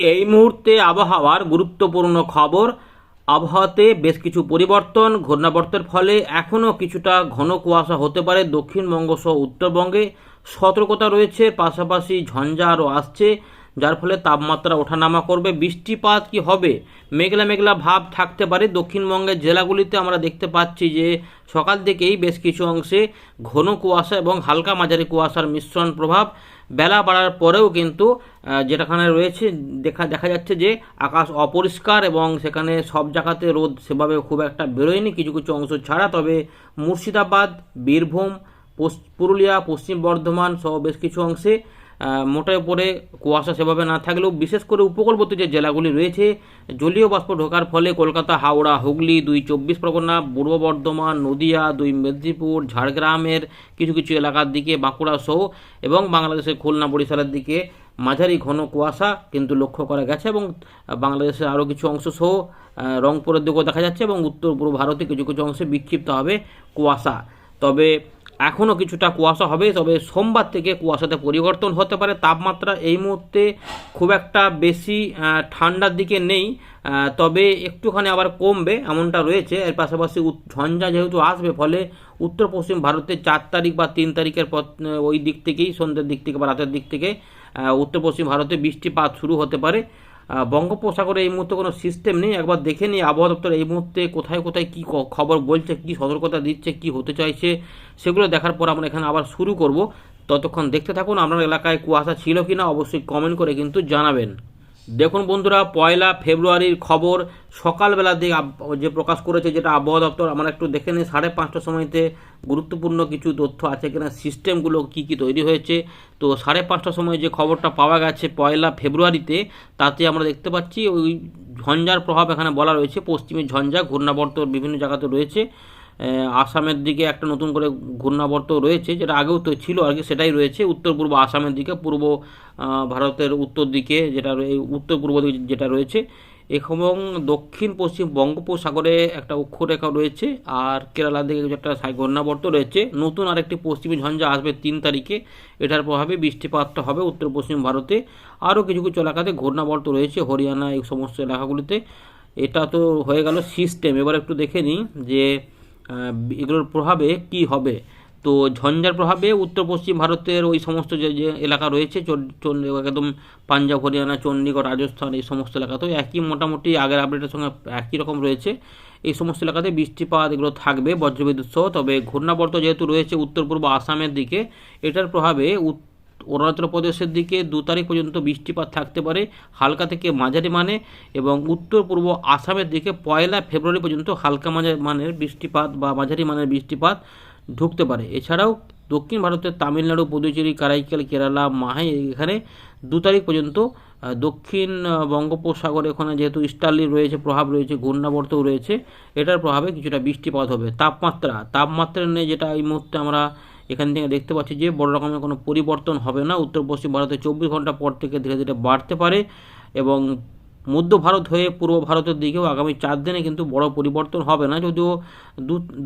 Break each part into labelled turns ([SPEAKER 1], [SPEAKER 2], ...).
[SPEAKER 1] এই মুহূর্তে আবহাওয়ার গুরুত্বপূর্ণ খবর। আবহাওয়াতে বেশ কিছু পরিবর্তন, ঘূর্ণাবর্তের ফলে এখনও কিছুটা ঘন কুয়াশা হতে পারে দক্ষিণবঙ্গ সহ উত্তরবঙ্গে। সতর্কতা রয়েছে, পাশাপাশি ঝঞ্ঝা আরও আসছে। যার ফলে তাপমাত্রা ওঠানামা করবে, বৃষ্টিপাত কি হবে? মেঘলা মেঘলা ভাব থাকতে পারে। দক্ষিণবঙ্গের জেলাগুলিতে আমরা দেখতে পাচ্ছি যে সকাল থেকেই বেশ কিছু অংশে ঘন কুয়াশা এবং হালকা মাঝারি কুয়াশার মিশ্রণ প্রভাব। বেলা বাড়ার পরেও কিন্তু যেটাখানে রয়েছে, দেখা দেখা যাচ্ছে যে আকাশ অপরিষ্কার এবং সেখানে সব জায়গাতে রোদ সেভাবে খুব একটা বেরোয়নি। কিছু কিছু অংশ ছাড়া, তবে মুর্শিদাবাদ, বীরভূম পুরুলিয়া, পশ্চিম বর্ধমান সহ বেশ কিছু অংশে মোটে উপরে, কুয়াশা সেভাবে না থাকলেও বিশেষ করে উপকূলবর্তী যে জেলাগুলি রয়েছে, জলীয় বাষ্প ঢোকার ফলে কলকাতা, হাওড়া, হুগলি, দুই চব্বিশ পরগনা, পূর্ব বর্ধমান, নদিয়া, দুই মেদিনীপুর, ঝাড়গ্রামের কিছু কিছু এলাকার দিকে বাঁকুড়া সহ এবং বাংলাদেশের খুলনা বরিশালের দিকে মাঝারি ঘন কুয়াশা কিন্তু লক্ষ্য করা গেছে এবং বাংলাদেশের আরও কিছু অংশ সহ রংপুরের দিকেও দেখা যাচ্ছে এবং উত্তর পূর্ব ভারতে কিছু কিছু অংশে বিক্ষিপ্ত হবে কুয়াশা। তবে এখনও কিছুটা কুয়াশা হবে, তবে সোমবার থেকে কুয়াশাতে পরিবর্তন হতে পারে। তাপমাত্রা এই মুহূর্তে খুব একটা বেশি ঠান্ডার দিকে নেই তবে একটুখানি আবার কমবে এমনটা রয়েছে। এর পাশাপাশি ঝঞ্ঝা যেহেতু আসবে, ফলে উত্তর পশ্চিম ভারতে চার তারিখ বা তিন তারিখের পর ওই দিক থেকেই সন্ধ্যের দিক থেকে বা রাতের দিক থেকে উত্তর পশ্চিম ভারতে বৃষ্টিপাত শুরু হতে পারে। বঙ্গোপসাগরে এই মুহূর্তে কোনো সিস্টেম নেই। একবার দেখে নিই আবহাওয়া দপ্তর এই মুহূর্তে কোথায় কোথায় কী খবর বলছে, কী সতর্কতা দিচ্ছে, কী হতে চাইছে, সেগুলো দেখার পর আমরা এখানে আবার শুরু করব। ততক্ষণ দেখতে থাকুন আপনার এলাকায় কুয়াশা ছিল কি না অবশ্যই কমেন্ট করে কিন্তু জানাবেন। দেখুন বন্ধুরা, পয়লা ফেব্রুয়ারির খবর সকালবেলা আব- যে প্রকাশ করেছে যেটা আবহাওয়া দপ্তর, আমরা একটু দেখে নিই, সাড়ে পাঁচটার সময়তে গুরুত্বপূর্ণ কিছু তথ্য আছে কিনা, সিস্টেমগুলো কি কি তৈরি হয়েছে। তো সাড়ে পাঁচটার সময় যে খবরটা পাওয়া গেছে পয়লা ফেব্রুয়ারিতে, তাতে আমরা দেখতে পাচ্ছি ওই ঝঞ্ঝার প্রভাব এখানে বলা রয়েছে, পশ্চিমী ঝঞ্ঝা ঘূর্ণাবর্ত বিভিন্ন জায়গাতে রয়েছে। আসামের দিকে একটা নতুন করে ঘূর্ণাবর্ত রয়েছে, যেটা আগেও তো ছিল আর কি, সেটাই রয়েছে। উত্তর পূর্ব আসামের দিকে, পূর্ব ভারতের উত্তর দিকে যেটা উত্তর পূর্ব দিকে যেটা রয়েছে, এবং দক্ষিণ পশ্চিম বঙ্গোপসাগরে একটা অক্ষরেখা রয়েছে, আর কেরালার দিকে একটা ঘূর্ণাবর্ত রয়েছে। নতুন আরেকটি পশ্চিমী ঝঞ্ঝা আসবে তিন তারিখে, এটার প্রভাবে বৃষ্টিপাতটা হবে উত্তর পশ্চিম ভারতে। আরও কিছু কিছু এলাকাতে ঘূর্ণাবর্ত রয়েছে, হরিয়ানা এই সমস্ত এলাকাগুলিতে। এটা তো হয়ে গেল সিস্টেম এবার একটু দেখে নিই যে এগুলোর প্রভাবে কি হবে? তো ঝঞ্ঝার প্রভাবে উত্তর পশ্চিম ভারতের ওই সমস্ত যে যে এলাকা রয়েছে একদম পাঞ্জাব, হরিয়ানা চণ্ডীগড় রাজস্থান, এই সমস্ত এলাকাতেও একই মোটামুটি আগের আপডেটের সঙ্গে একই রকম রয়েছে। এই সমস্ত এলাকাতে বৃষ্টিপাত এগুলো থাকবে, বজ্রবিদ্যুৎ সহ, তবে ঘূর্ণাবর্ত যেহেতু রয়েছে উত্তর পূর্ব আসামের দিকে, এটার প্রভাবে অরুণাচল প্রদেশের দিকে দু তারিখ পর্যন্ত বৃষ্টিপাত থাকতে পারে, হালকা থেকে মাঝারি মানে এবং উত্তর পূর্ব আসামের দিকে পয়লা ফেব্রুয়ারি পর্যন্ত হালকা মাঝারি মানের বৃষ্টিপাত বা মাঝারি মানের বৃষ্টিপাত ঢুকতে পারে। এছাড়াও দক্ষিণ ভারতের তামিলনাড়ু, পুদুচেরি, কারাইকেল, কেরালা, মাহে এখানে দু তারিখ পর্যন্ত দক্ষিণ বঙ্গোপসাগর এখানে যেহেতু ইস্টার্লি রয়েছে, প্রভাব রয়েছে, ঘূর্ণাবর্তও রয়েছে, এটার প্রভাবে কিছুটা বৃষ্টিপাত হবে। তাপমাত্রা তাপমাত্রা নিয়ে যেটা এই মুহূর্তে আমরা এখান থেকে দেখতে পাচ্ছি যে বড় রকমের কোনো পরিবর্তন হবে না। উত্তর পশ্চিম ভারতে চব্বিশ ঘণ্টা পর থেকে ধীরে ধীরে বাড়তে পারে এবং মধ্য ভারত হয়ে পূর্ব ভারতের দিকেও আগামী চার দিনে কিন্তু বড় পরিবর্তন হবে না। যদিও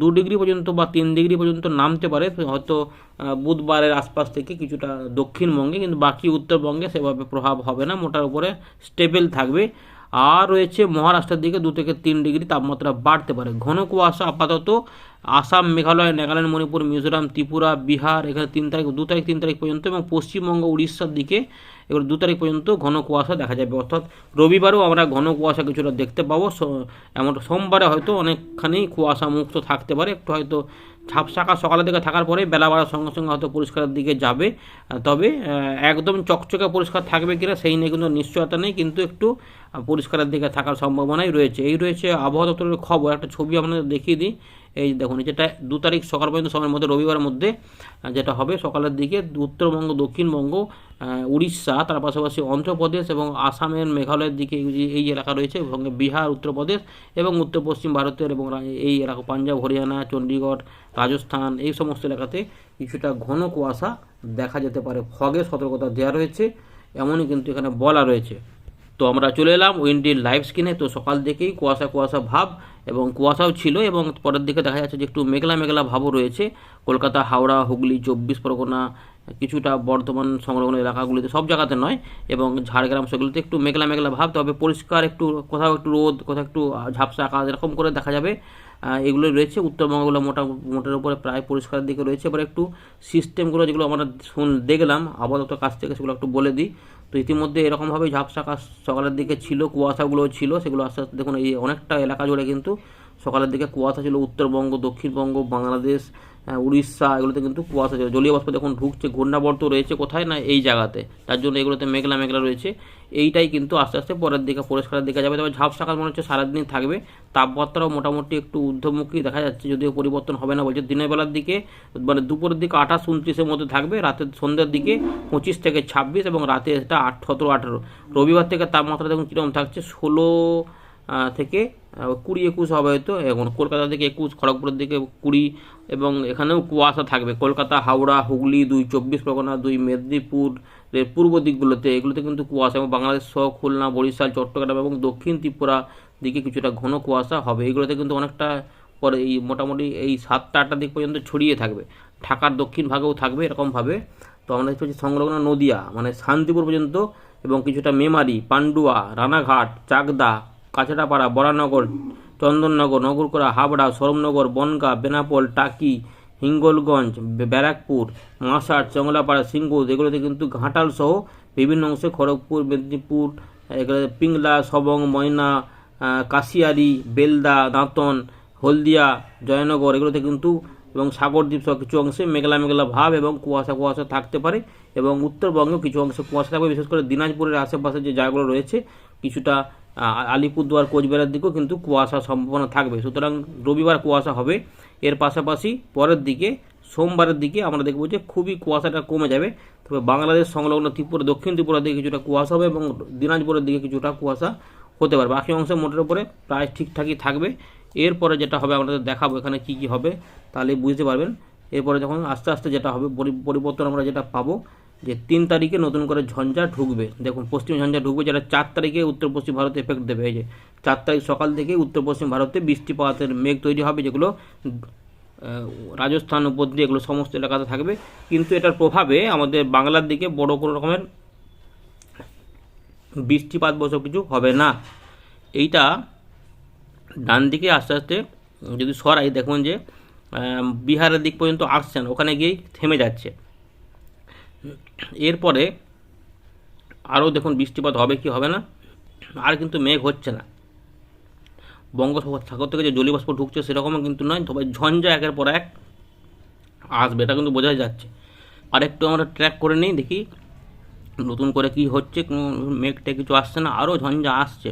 [SPEAKER 1] দু ডিগ্রি পর্যন্ত বা তিন ডিগ্রি পর্যন্ত নামতে পারে, হয়তো বুধবারের আশপাশ থেকে কিছুটা দক্ষিণবঙ্গে, কিন্তু বাকি উত্তরবঙ্গে সেভাবে প্রভাব হবে না। মোটার উপরে স্টেবল থাকবে। আর রয়েছে মহারাষ্ট্রের দিকে দু থেকে তিন ডিগ্রি তাপমাত্রা বাড়তে পারে। ঘন কুয়াশা আপাতত আসাম, মেঘালয়, নাগাল্যান্ড, মণিপুর, মিজোরাম, ত্রিপুরা, বিহার, এখানে তিন তারিখ, দু তারিখ, তিন তারিখ পর্যন্ত এবং পশ্চিমবঙ্গ, উড়িষ্যার দিকে এবার দু তারিখ পর্যন্ত ঘন কুয়াশা দেখা যাবে। অর্থাৎ রবিবারও আমরা ঘন কুয়াশা কিছুটা দেখতে পাবো। এমন সোমবারে হয়তো অনেকখানি কুয়াশা মুক্ত থাকতে পারে। একটু হয়তো ঝাপসাকা সকালের দিকে থাকার পরে বেলা বাড়ার সঙ্গে সঙ্গে হয়তো পরিষ্কারের দিকে যাবে। তবে একদম চকচকে পরিষ্কার থাকবে কিনা সেই নিয়ে কিন্তু নিশ্চয়তা নেই, কিন্তু একটু পরিষ্কারের দিকে থাকার সম্ভাবনাই রয়েছে। এই রয়েছে আবহাওয়া দপ্তরের খবর, একটা ছবি আপনাদের দেখিয়ে দিই। এই দেখুন যেটা দু তারিখ সকাল পর্যন্ত সময়ের মধ্যে, রবিবারের মধ্যে যেটা হবে সকালের দিকে উত্তরবঙ্গ, দক্ষিণবঙ্গ উড়িষ্যা, তার পাশাপাশি অন্ধ্রপ্রদেশ এবং আসামের মেঘালয়ের দিকে এই এলাকা রয়েছে, এবং বিহার, উত্তরপ্রদেশ এবং উত্তর পশ্চিম ভারতের এবং এই এলাকা, পাঞ্জাব, হরিয়ানা, চণ্ডীগড়, রাজস্থান, এই সমস্ত এলাকাতে কিছুটা ঘন কুয়াশা দেখা যেতে পারে। ফগের সতর্কতা দেওয়া রয়েছে, এমনই কিন্তু এখানে বলা রয়েছে। তো আমরা চলে এলাম উইন্ডির লাইভ স্ক্রিনে, তো সকাল থেকেই কুয়াশা কুয়াশা ভাব এবং কুয়াশাও ছিল এবং পরের দিকে দেখা যাচ্ছে যে একটু মেঘলা মেঘলা ভাবও রয়েছে। কলকাতা, হাওড়া, হুগলি, চব্বিশ পরগনা, কিছুটা বর্ধমান সংলগ্ন এলাকাগুলিতে সব জায়গাতে নয় এবং ঝাড়গ্রাম সেগুলোতে একটু মেঘলা মেঘলা ভাব, তবে পরিষ্কার একটু, কোথাও একটু রোদ, কোথাও একটু ঝাপসা আকাশ এরকম করে দেখা যাবে। এগুলো রয়েছে। উত্তরবঙ্গগুলো মোটা, মোটের উপরে প্রায় পরিষ্কারের দিকে রয়েছে। এবার একটু সিস্টেমগুলো যেগুলো আমরা শুন, দেখলাম, আপাতত কাছ থেকে সেগুলো একটু বলে দিই। তো ইতিমধ্যে এরকমভাবে ঝাপসা সকালের দিকে ছিল কুয়াশাগুলো ছিল, সেগুলো আস্তে আস্তে দেখুন, এই অনেকটা এলাকা জুড়ে কিন্তু সকালের দিকে কুয়াশা ছিল উত্তরবঙ্গ, দক্ষিণবঙ্গ, বাংলাদেশ উড়িষ্যা, এগুলোতে কিন্তু কুয়াশা ছিল জলীয় বাষ্প দেখুন ঢুকছে, ঘূর্ণাবর্ত রয়েছে কোথায় না, এই জায়গাতে। তার জন্য এগুলোতে মেঘলা মেঘলা রয়েছে। এইটাই কিন্তু আস্তে আস্তে পরের দিকে, পরিষ্কারের দিকে যাবে। তবে ঝাপসা আকাশ মনে হচ্ছে সারাদিনই থাকবে। তাপমাত্রাও মোটামুটি একটু ঊর্ধ্বমুখী দেখা যাচ্ছে, যদিও পরিবর্তন হবে না বলছে। দিনের বেলার দিকে মানে দুপুরের দিকে আঠাশ, উনত্রিশের মধ্যে থাকবে। রাতের সন্ধ্যের দিকে পঁচিশ থেকে ছাব্বিশ এবং রাতে এটা আট, সতেরো, আঠেরো। রবিবার থেকে তাপমাত্রা দেখুন কীরকম থাকছে। ষোলো থেকে কুড়ি একুশ হবে হয়তো। এখন কলকাতা থেকে একুশ, খড়গপুরের দিকে কুড়ি, এবং এখানেও কুয়াশা থাকবে। কলকাতা, হাওড়া, হুগলি, দুই চব্বিশ পরগনা, দুই মেদিনীপুর, এর পূর্ব দিকগুলোতে। এগুলোতে কিন্তু কুয়াশা, এবং বাংলাদেশ সহ খুলনা, বরিশাল, চট্টগ্রাম, এবং দক্ষিণ ত্রিপুরা দিকে কিছুটা ঘন কুয়াশা হবে। এইগুলোতে কিন্তু অনেকটা পরে এই মোটামুটি এই সাতটা আটটা দিক পর্যন্ত ছড়িয়ে থাকবে। ঢাকার দক্ষিণ ভাগেও থাকবে এরকমভাবে। তো আমরা দেখতে পাচ্ছি সংলগ্ন নদিয়া মানে শান্তিপুর পর্যন্ত, এবং কিছুটা মেমারি, পান্ডুয়া, রানাঘাট, চাকদা কাছাড়াপাড়া বরানগর, চন্দননগর নগরকোড়া হাবড়া সরমনগর বনগাঁ, বেনাপোল, টাকি, হিঙ্গলগঞ্জ ব্যারাকপুর মাসাট চংলাপাড়া, সিঙ্গুর, এগুলোতে কিন্তু ঘাটাল সহ বিভিন্ন অংশে খড়গপুর, মেদিনীপুর এগুলো পিংলা, সবং, ময়না কাশিয়ারি বেলদা, দাঁতন, হলদিয়া, জয়নগর, এগুলোতে কিন্তু এবং সাগরদ্বীপ সহ কিছু অংশে মেঘলা মেঘলা ভাব এবং কুয়াশা কুয়াশা থাকতে পারে এবং উত্তরবঙ্গেও কিছু অংশে কুয়াশা থাকবে, বিশেষ করে দিনাজপুরের আশেপাশে যে জায়গাগুলো রয়েছে, কিছুটা আলিপুরদুয়ার কোচবিহারের দিকেও কিন্তু কুয়াশা সম্ভাবনা থাকবে। সুতরাং রবিবার কুয়াশা হবে। এর পাশাপাশি পরের দিকে, সোমবারের দিকে আমরা দেখব যে খুবই কুয়াশাটা কমে যাবে। তবে বাংলাদেশ সংলগ্ন ত্রিপুরা, দক্ষিণ ত্রিপুরার দিকে কিছুটা কুয়াশা হবে এবং দিনাজপুরের দিকে কিছুটা কুয়াশা হতে পারে বাকি অংশে মোটের উপরে প্রায় ঠিকঠাকই থাকবে। এরপরে যেটা হবে আমাদের দেখাবো এখানে কি কি হবে, তাহলে বুঝতে পারবেন। এরপরে যখন আস্তে আস্তে যেটা হবে, পরি- পরিবর্তন আমরা যেটা পাবো যে তিন তারিখে নতুন করে ঝঞ্ঝা ঢুকবে। দেখুন, পশ্চিম ঝঞ্ঝা ঢুকবে যেটা চার তারিখে উত্তর পশ্চিম ভারতে এফেক্ট দেবে। এই যে চার তারিখ সকাল থেকে উত্তর পশ্চিম ভারতে বৃষ্টিপাতের মেঘ তৈরি হবে, যেগুলো রাজস্থান উপর দিয়ে এগুলো সমস্ত এলাকাতে থাকবে। কিন্তু এটার প্রভাবে আমাদের বাংলার দিকে বড় কোনো রকমের বৃষ্টিপাত বসে কিছু হবে না। এইটা ডান দিকে আস্তে আস্তে যদি সরাই দেখুন যে বিহারের দিক পর্যন্ত আসছে না, ওখানে গিয়েই থেমে যাচ্ছে। এরপরে আরও দেখুন বৃষ্টিপাত হবে কি হবে না, আর কিন্তু মেঘ হচ্ছে না। বঙ্গোপসাগর থেকে যে জলীয়বাষ্প ঢুকছে সেরকমও কিন্তু নয়, তবে ঝঞ্ঝা একের পর এক আসবে, এটা কিন্তু বোঝাই যাচ্ছে। আর একটু আমরা ট্র্যাক করে নিই, দেখি নতুন করে কি হচ্ছে, কোনো মেঘটা কিছু আসছে না, আরও ঝঞ্ঝা আসছে।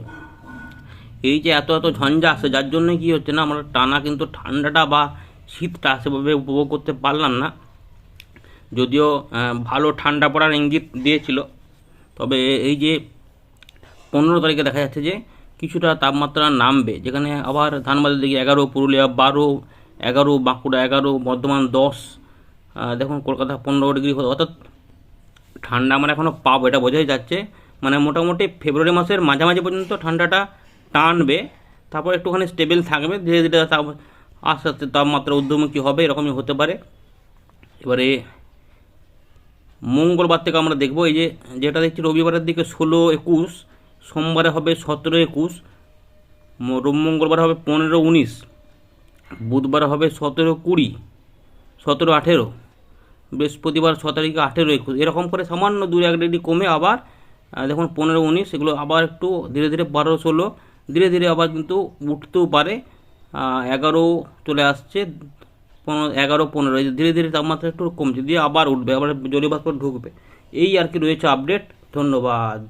[SPEAKER 1] এই যে এত এত ঝঞ্ঝা আসছে, যার জন্য কি হচ্ছে না, আমরা টানা কিন্তু ঠান্ডাটা বা শীতটা সেভাবে উপভোগ করতে পারলাম না। যদিও ভালো ঠান্ডা পড়ার ইঙ্গিত দিয়েছিল। তবে এই যে পনেরো তারিখে দেখা যাচ্ছে যে কিছুটা তাপমাত্রা নামবে, যেখানে আবার ধানবাদের দিকে এগারো, পুরুলিয়া বারো, এগারো, বাঁকুড়া এগারো, বর্ধমান দশ দেখুন কলকাতা পনেরো ডিগ্রি অর্থাৎ ঠান্ডা আমরা এখনও পাবো, এটা বোঝাই যাচ্ছে। মানে মোটামুটি ফেব্রুয়ারি মাসের মাঝামাঝি পর্যন্ত ঠান্ডাটা টানবে, তারপর একটুখানি স্টেবল থাকবে, ধীরে ধীরে আস্তে আস্তে তাপমাত্রা ঊর্ধ্বমুখী হবে, এরকমই হতে পারে। এবারে মঙ্গলবার থেকে আমরা দেখব, এই যে যেটা দেখছি রবিবারের দিকে ষোলো একুশ, সোমবারে হবে সতেরো একুশ মঙ্গলবার হবে পনেরো উনিশ, বুধবার হবে সতেরো কুড়ি, সতেরো আঠেরো, বৃহস্পতিবার ছ তারিখে আঠেরো একুশ, এরকম করে সামান্য দু, এক ডিগ্রি কমে আবার দেখুন পনেরো উনিশ, এগুলো আবার একটু ধীরে ধীরে বারো ষোলো, ধীরে ধীরে আবার কিন্তু উঠতেও পারে এগারো চলে আসছে পনেরো, এগারো, পনেরো ধীরে ধীরে তাপমাত্রা একটু কমছে, দিয়ে আবার উঠবে, আবার জলীয় বাষ্প ঢুকবে। এই আর কি রয়েছে আপডেট ধন্যবাদ।